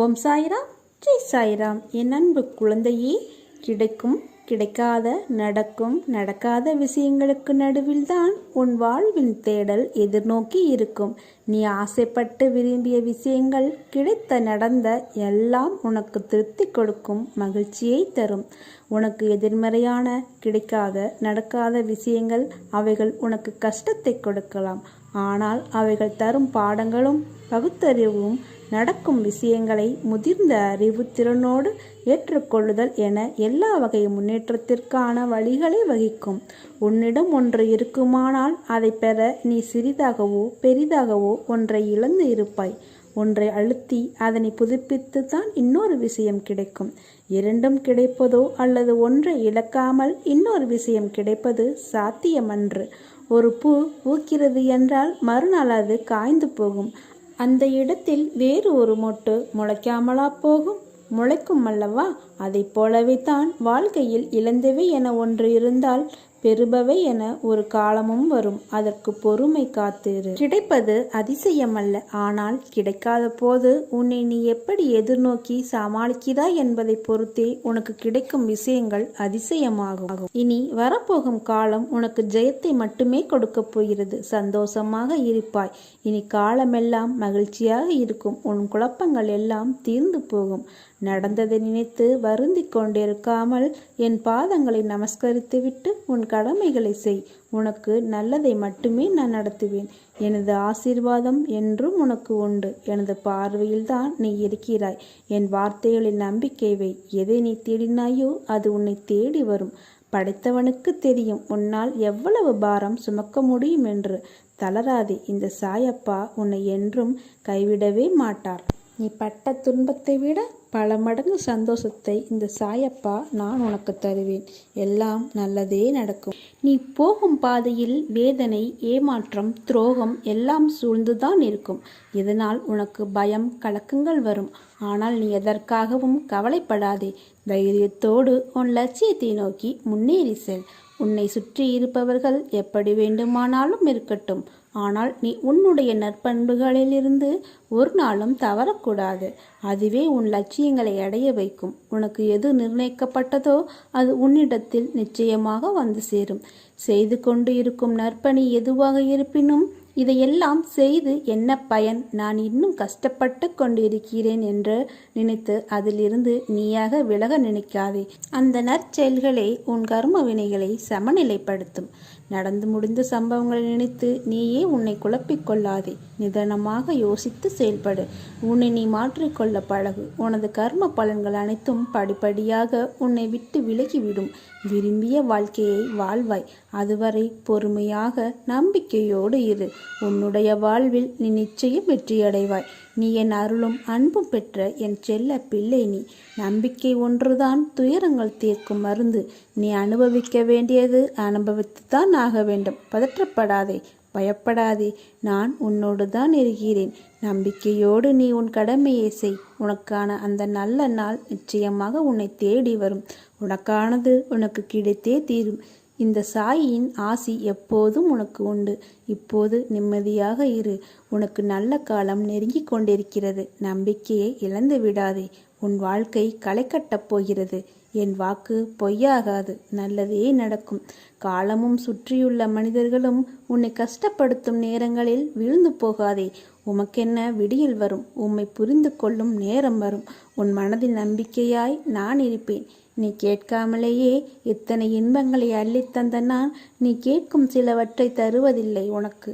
ஓம் சாய்ராம் ஜெய் சாய்ராம். என் அன்பு குழந்தையே கிடைக்கும் கிடைக்காத நடக்கும் நடக்காத விஷயங்களுக்கு நடுவில் தான் உன் வாழ்வின் தேடல் எதிர்நோக்கி இருக்கும். நீ ஆசைப்பட்டு விரும்பிய விஷயங்கள் கிடைத்த நடந்த எல்லாம் உனக்கு திருப்தி கொடுக்கும் மகிழ்ச்சியை தரும். உனக்கு எதிர்மறையான கிடைக்காத நடக்காத விஷயங்கள் அவைகள் உனக்கு கஷ்டத்தை கொடுக்கலாம். ஆனால் அவைகள் தரும் பாடங்களும் பகுத்தறிவும் நடக்கும் விஷயங்களை முதிர்ந்த அறிவு திறனோடு ஏற்றுக்கொள்ளுதல் என எல்லா வகை முன்னேற்றத்திற்கான வழிகளை வகிக்கும். உன்னிடம் ஒன்று இருக்குமானால் அதை பெற நீ சிறிதாகவோ பெரிதாகவோ ஒன்றை இழந்து இருப்பாய். ஒன்றை அழுத்தி அதனை புதுப்பித்து தான் இன்னொரு விஷயம் கிடைக்கும். இரண்டும் கிடைப்பதோ அல்லது ஒன்றை இழக்காமல் இன்னொரு விஷயம் கிடைப்பது சாத்தியமன்று. ஒரு பூ பூக்கிறது என்றால் மறுநாள் அது காய்ந்து போகும். அந்த இடத்தில் வேறு ஒரு மொட்டு முளைக்காமலா போகும். முளைக்கும் அல்லவா? அதைப் போலவே தான் வாழ்க்கையில் இழந்தவை என ஒன்று இருந்தால் பெறுபவை என ஒரு காலமும் வரும். அதற்கு பொறுமை காத்திரு. கிடைப்பது அதிசயமல்ல. ஆனால் கிடைக்காத போது உன்னை நீ எப்படி எதிர்நோக்கி சமாளிக்கிறாய் என்பதை பொறுத்தே உனக்கு கிடைக்கும் விஷயங்கள் அதிசயமாகும். இனி வரப்போகும் காலம் உனக்கு ஜெயத்தை மட்டுமே கொடுக்கப் போகிறது. சந்தோஷமாக இருப்பாய். இனி காலமெல்லாம் மகிழ்ச்சியாக இருக்கும். உன் குழப்பங்கள் எல்லாம் தீர்ந்து போகும். நடந்ததை நினைத்து வருந்தி கொண்டிருக்காமல் என் பாதங்களை நமஸ்கரித்துவிட்டு உன் கடமைகளை செய். உனக்கு நல்லதை மட்டுமே நான் நடத்துவேன். எனது ஆசீர்வாதம் என்றும் உனக்கு உண்டு. எனது பார்வையில்தான் நீ இருக்கிறாய். என் வார்த்தைகளின் நம்பிக்கை வை. எதை நீ தேடினாயோ அது உன்னை தேடி வரும். படைத்தவனுக்கு தெரியும் உன்னால் எவ்வளவு பாரம் சுமக்க முடியும் என்று. தளராதே இந்த சாயப்பா உன்னை என்றும் கைவிடவே மாட்டார். நீ பட்ட துன்பத்தை விட பல மடங்கு சந்தோஷத்தை இந்த சாயப்பா நான் உனக்கு தருவேன். எல்லாம் நல்லதே நடக்கும். நீ போகும் பாதையில் வேதனை ஏமாற்றம் துரோகம் எல்லாம் சூழ்ந்துதான் இருக்கும். இதனால் உனக்கு பயம் கலக்கங்கள் வரும். ஆனால் நீ எதற்காகவும் கவலைப்படாதே. தைரியத்தோடு உன் லட்சியத்தை நோக்கி முன்னேறி செல். உன்னை சுற்றி இருப்பவர்கள் எப்படி வேண்டுமானாலும் இருக்கட்டும். ஆனால் நீ உன்னுடைய நற்பண்புகளிலிருந்து ஒரு நாளும் தவறக்கூடாது. அதுவே உன் லட்சியங்களை அடைய வைக்கும். உனக்கு எது நிர்ணயிக்கப்பட்டதோ அது உன்னிடத்தில் நிச்சயமாக வந்து சேரும். செய்து கொண்டு இருக்கும் நற்பணி எதுவாக இருப்பினும் இதையெல்லாம் செய்து என்ன பயன்? நான் இன்னும் கஷ்டப்பட்டு கொண்டிருக்கிறேன் என்று நினைத்து அதிலிருந்து நீயாக விலக நினைக்காதே. அந்த நற்செயல்களே உன் கர்ம வினைகளை சமநிலைப்படுத்தும். நடந்து முடிந்த சம்பவங்களை நினைத்து நீயே உன்னை குழப்பிக் கொள்ளாதே நிதானமாக யோசித்து செயல்படு. உன்னை நீ மாற்றிக்கொள்ள பழகு. உனது கர்ம பலன்கள் அனைத்தும் படிப்படியாக உன்னை விட்டு விலகிவிடும். விரும்பிய வாழ்க்கையை வாழ்வாய். அதுவரை பொறுமையாக நம்பிக்கையோடு இரு. உன்னுடைய வாழ்வில் நீ நிச்சயம் வெற்றியடைவாய். நீ என் அருளும் அன்பும் பெற்ற என் செல்ல பிள்ளை நீ. நம்பிக்கை ஒன்றுதான் துயரங்கள் தீர்க்கும் மருந்து. நீ அனுபவிக்க வேண்டியது அனுபவித்துதான் ஆக வேண்டும். பதற்றப்படாதே பயப்படாதே. நான் உன்னோடு தான் இருக்கிறேன். நம்பிக்கையோடு நீ உன் கடமையை செய். உனக்கான அந்த நல்ல நாள் நிச்சயமாக உன்னை தேடி வரும். உனக்கானது உனக்கு கிடைத்தே தீரும். இந்த சாயின் ஆசி எப்போதும் உனக்கு உண்டு. இப்போது நிம்மதியாக இரு. உனக்கு நல்ல காலம் நெருங்கி கொண்டிருக்கிறது. நம்பிக்கையை இழந்து விடாதே. உன் வாழ்க்கை களை கட்டப் போகிறது. என் வாக்கு பொய்யாகாது. நல்லதே நடக்கும். காலமும் சுற்றியுள்ள மனிதர்களும் உன்னை கஷ்டப்படுத்தும் நேரங்களில் விழுந்து போகாதே. உமக்கென்ன விடியில் வரும்? உம்மை புரிந்து கொள்ளும் நேரம் வரும். உன் மனதில் நம்பிக்கையாய் நான் இருப்பேன். நீ கேட்காமலேயே இத்தனை இன்பங்களை அள்ளித்தந்த நான் நீ கேட்கும் சிலவற்றை தருவதில்லை உனக்கு.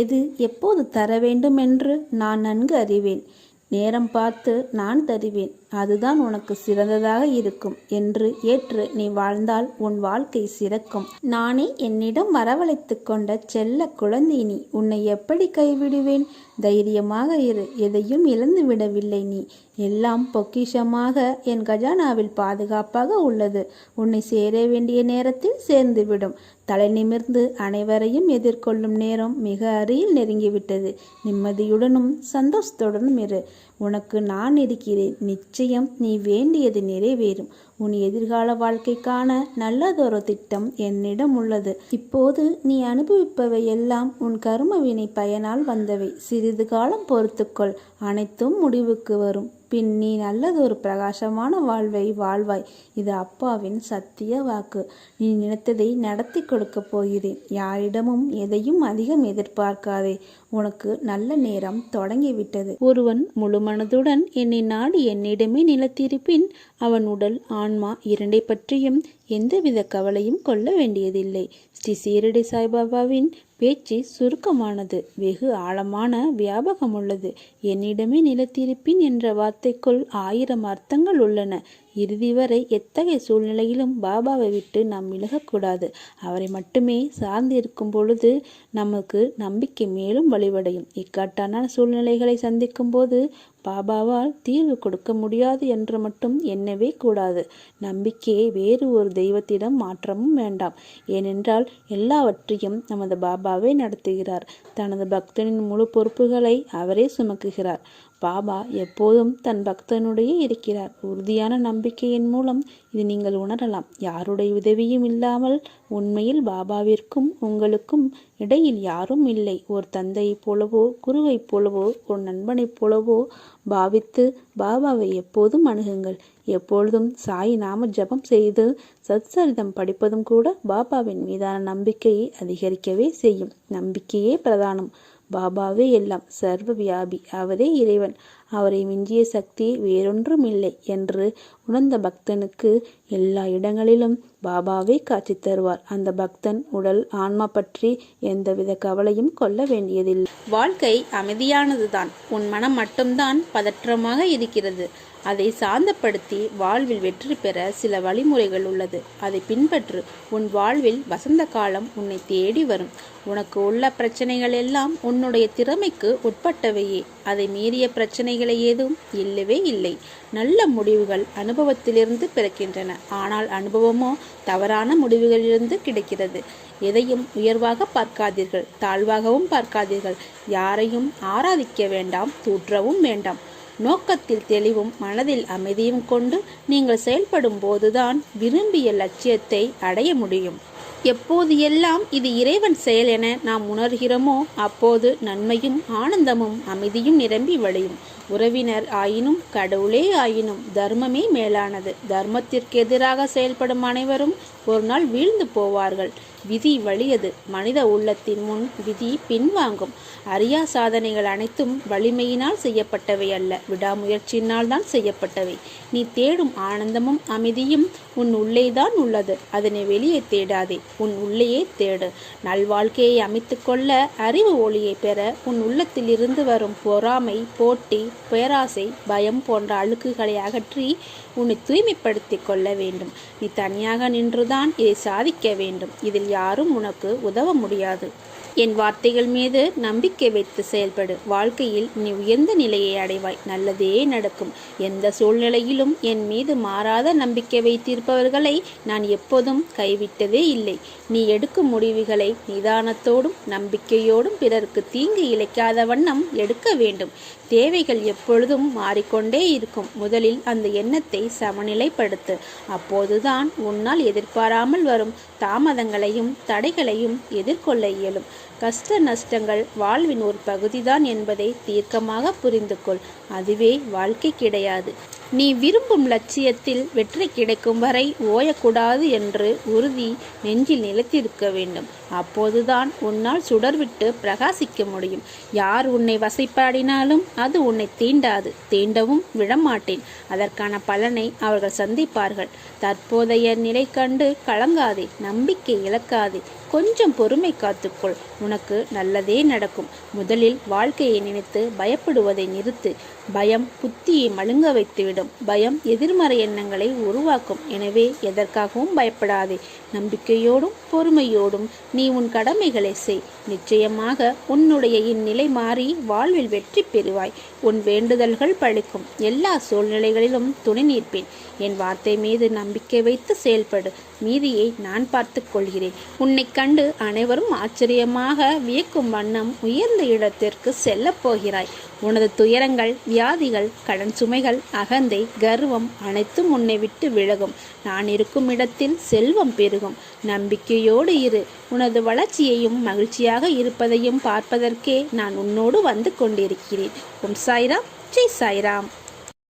எது எப்போது தர வேண்டும் என்று நான் நன்கு அறிவேன். நேரம் பார்த்து நான் தருவேன். அதுதான் உனக்கு சிறந்ததாக இருக்கும் என்று ஏற்று நீ வாழ்ந்தால் உன் வாழ்க்கை சிறக்கும். நானே என்னிடம் வரவழைத்து கொண்ட செல்ல குழந்தை நீ உன்னை எப்படி கைவிடுவேன்? தைரியமாக இரு எதையும் இழந்து விடவில்லை நீ. எல்லாம் பொக்கிஷமாக என் கஜானாவில் பாதுகாப்பாக உள்ளது. உன்னை சேர வேண்டிய நேரத்தில் சேர்ந்துவிடும். தலை நிமிர்ந்து அனைவரையும் எதிர்கொள்ளும் நேரம் மிக அருகில் நெருங்கிவிட்டது. நிம்மதியுடனும் சந்தோஷத்துடனும் இரு. உனக்கு நான் இருக்கிறேன். நிச்சயம் நீ வேண்டியது நிறைவேறும். உன் எதிர்கால வாழ்க்கைக்கான நல்லதொரு திட்டம் என்னிடம் உள்ளது. இப்போது நீ அனுபவிப்பவை எல்லாம் உன் கருமவினை பயனால் வந்தவை. சிறிது காலம் பொறுத்துக்கொள். அனைத்தும் முடிவுக்கு வரும். பின் நீ நல்லதொரு பிரகாசமான வாழ்வை வாழ்வாய். இது அப்பாவின் சத்திய வாக்கு. நீ நினைத்ததை நடத்தி கொடுக்கப் போகிறேன். யாரிடமும் எதையும் அதிகம் எதிர்பார்க்காதே. உனக்கு நல்ல நேரம் தொடங்கிவிட்டது. ஒருவன் முழு மனதுடன் என்னை நாடி என்னிடமே நிலத்திருப்பின் அவன் உடல் ஆண் ஆன்மா இரண்டை பற்றியும் எந்தவித கவலையும் கொள்ள வேண்டியதில்லை. ஸ்ரீ சீரடி சாய்பாபாவின் பேச்சு சுருக்கமானது. வெகு ஆழமான வியாபகம் உள்ளது என்னிடமே நிலத்திருப்பின் என்ற வார்த்தைக்குள் ஆயிரம் அர்த்தங்கள் உள்ளன. இறுதி வரை எத்தகைய சூழ்நிலையிலும் பாபாவை விட்டு நாம் விலகக்கூடாது. அவரை மட்டுமே சார்ந்து இருக்கும் பொழுது நமக்கு நம்பிக்கை மேலும் வலிவடையும். இக்கட்டான சூழ்நிலைகளை சந்திக்கும் போது பாபாவால் தீர்வு கொடுக்க முடியாது என்று மட்டும் எண்ணவே கூடாது. நம்பிக்கையை வேறு ஒரு தெய்வத்திடம் மாற்றமும் வேண்டாம். ஏனென்றால் எல்லாவற்றையும் நமது பாபா பாபாவே நடத்துகிறார். தனது பக்தனின் முழு பொறுப்புகளை அவரே சுமக்குகிறார். பாபா எப்போதும் தன் பக்தனுடைய இருக்கிறார். உறுதியான நம்பிக்கையின் மூலம் இது நீங்கள் உணரலாம். யாருடைய உதவியும் இல்லாமல் உண்மையில் பாபாவிற்கும் உங்களுக்கும் இடையில் யாரும் இல்லை. ஒரு தந்தையைப் போலவோ குருவைப் போலவோ ஒரு நண்பனைப் போலவோ பாவித்து பாபாவை எப்போதும் அணுகுங்கள். எப்பொழுதும் சாய் நாம ஜபம் செய்து சத்சரிதம் படிப்பதும் கூட பாபாவின் மீதான நம்பிக்கையை அதிகரிக்கவே செய்யும். நம்பிக்கையே பிரதானம். பாபாவே எல்லாம். சர்வ வியாபி. அவரே இறைவன். அவரை மிஞ்சிய சக்தி வேறொன்றும் இல்லை என்று உணர்ந்த பக்தனுக்கு எல்லா இடங்களிலும் பாபாவே காட்சி தருவார். அந்த பக்தன் உடல் ஆன்மா பற்றி எந்தவித கவலையும் கொள்ள வேண்டியதில்லை. வாழ்க்கை அமைதியானதுதான். உன் மனம் மட்டும்தான் பதற்றமாக இருக்கிறது. அதை சாந்தப்படுத்தி வாழ்வில் வெற்றி பெற சில வழிமுறைகள் உள்ளது. அதை பின்பற்று. உன் வாழ்வில் வசந்த காலம் உன்னை தேடி வரும். உனக்கு உள்ள பிரச்சனைகள் எல்லாம் உன்னுடைய திறமைக்கு உட்பட்டவையே. அதை மீறிய பிரச்சனைகளை ஏதும் இல்லவே இல்லை. நல்ல முடிவுகள் அனுபவத்திலிருந்து பிறக்கின்றன. ஆனால் அனுபவமோ தவறான முடிவுகளிலிருந்து கிடைக்கிறது. எதையும் உயர்வாக பார்க்காதீர்கள் தாழ்வாகவும் பார்க்காதீர்கள். யாரையும் ஆராதிக்க வேண்டாம் தூற்றவும் வேண்டாம். நோக்கத்தில் தெளிவும் மனதில் அமைதியும் கொண்டு நீங்கள் செயல்படும் போதுதான் விரும்பிய லட்சியத்தை அடைய முடியும். எப்போது எல்லாம் இது இறைவன் செயல் என நாம் உணர்கிறோமோ அப்போது நன்மையும் ஆனந்தமும் அமைதியும் நிரம்பி வழியும். உறவினர் ஆயினும் கடவுளே ஆயினும் தர்மமே மேலானது. தர்மத்திற்கு எதிராக செயல்படும் அனைவரும் ஒரு நாள் வீழ்ந்து போவார்கள். விதி வலியது மனித உள்ளத்தின் முன் விதி பின்வாங்கும். அரியா சாதனைகள் அனைத்தும் வலிமையினால் செய்யப்பட்டவை அல்ல. விடாமுயற்சியினால் தான் செய்யப்பட்டவை. நீ தேடும் ஆனந்தமும் அமைதியும் உன் உள்ளேதான் உள்ளது. அதனை வெளியே தேடாதே. உன் உள்ளேயே தேடு. நல்வாழ்க்கையை அமைத்துக்கொள்ள அறிவு ஒளியை பெற உன் உள்ளத்தில் இருந்து வரும் பொறாமை போட்டி பேராசை பயம் போன்ற அழுக்குகளை அகற்றி உன்னை தூய்மைப்படுத்திக் கொள்ள வேண்டும். நீ தனியாக நின்றுதான் இதை சாதிக்க வேண்டும். இதில் யாரும் உனக்கு உதவ முடியாது. என் வார்த்தைகள் மீது நம்பிக்கை வைத்து செயல்படு. வாழ்க்கையில் நீ உயர்ந்த நிலையை அடைவாய். நல்லதே நடக்கும். எந்த சூழ்நிலையிலும் என் மீது மாறாத நம்பிக்கை வைத்திருப்பவர்களை நான் எப்போதும் கைவிட்டதே இல்லை. நீ எடுக்கும் முடிவுகளை நிதானத்தோடும் நம்பிக்கையோடும் பிறருக்கு தீங்கு இழைக்காத வண்ணம் எடுக்க வேண்டும். தேவைகள் எப்பொழுதும் மாறிக்கொண்டே இருக்கும். முதலில் அந்த எண்ணத்தை சமநிலைப்படுத்து. அப்போதுதான் உன்னால் எதிர்பாராமல் வரும். தாமதங்களையும் தடைகளையும் எதிர்கொள்ள இயலும். கஷ்ட நஷ்டங்கள் வாழ்வின் ஒரு பகுதிதான் என்பதை தீர்க்கமாக புரிந்து கொள் அதுவே வாழ்க்கை கிடையாது. நீ விரும்பும் லட்சியத்தில் வெற்றி கிடைக்கும் வரை ஓயக்கூடாது என்று உறுதி நெஞ்சில் நிலைத்திருக்க வேண்டும். அப்போதுதான் உன்னால் சுடர்விட்டு பிரகாசிக்க முடியும். யார் உன்னை வசைப்பாடினாலும் அது உன்னை தீண்டாது. தீண்டவும் விடமாட்டேன். அதற்கான பலனை அவர்கள் சந்திப்பார்கள். தற்போதைய நிலை கண்டு கலங்காதே. நம்பிக்கை இழக்காதே. கொஞ்சம் பொறுமை காத்துக்கொள். உனக்கு நல்லதே நடக்கும். முதலில் வாழ்க்கையை நினைத்து பயப்படுவதை நிறுத்து. பயம் புத்தியை மழுங்க வைத்துவிடும். பயம் எதிர்மறை எண்ணங்களை உருவாக்கும். எனவே எதற்காகவும் பயப்படாதே. நம்பிக்கையோடும் பொறுமையோடும் நீ உன் கடமைகளை செய். நிச்சயமாக உன்னுடைய இந்நிலை மாறி வாழ்வில் வெற்றி பெறுவாய். உன் வேண்டுதல்கள் பழிக்கும். எல்லா சூழ்நிலைகளிலும் துணை நிற்பேன். என் வார்த்தை மீது நம்பிக்கை வைத்து செயல்படு. மீதியை நான் பார்த்து கொள்கிறேன். உன்னை கண்டு அனைவரும் ஆச்சரியமாக வியக்கும் வண்ணம் உயர்ந்த இடத்திற்கு செல்லப் போகிறாய். உனது துயரங்கள் வியாதிகள் கடன் சுமைகள் அகந்தை கர்வம் அனைத்தும் உன்னை விட்டு விலகும். நான் இருக்கும் இடத்தில் செல்வம் பெருகும் நம்பிக்கையோடு இரு. உனது வளர்ச்சியையும் மகிழ்ச்சியாக இருப்பதையும் பார்ப்பதற்கே நான் உன்னோடு வந்து கொண்டிருக்கிறேன். ஓம் சாய்ராம். ஜெய் சாய்ராம்.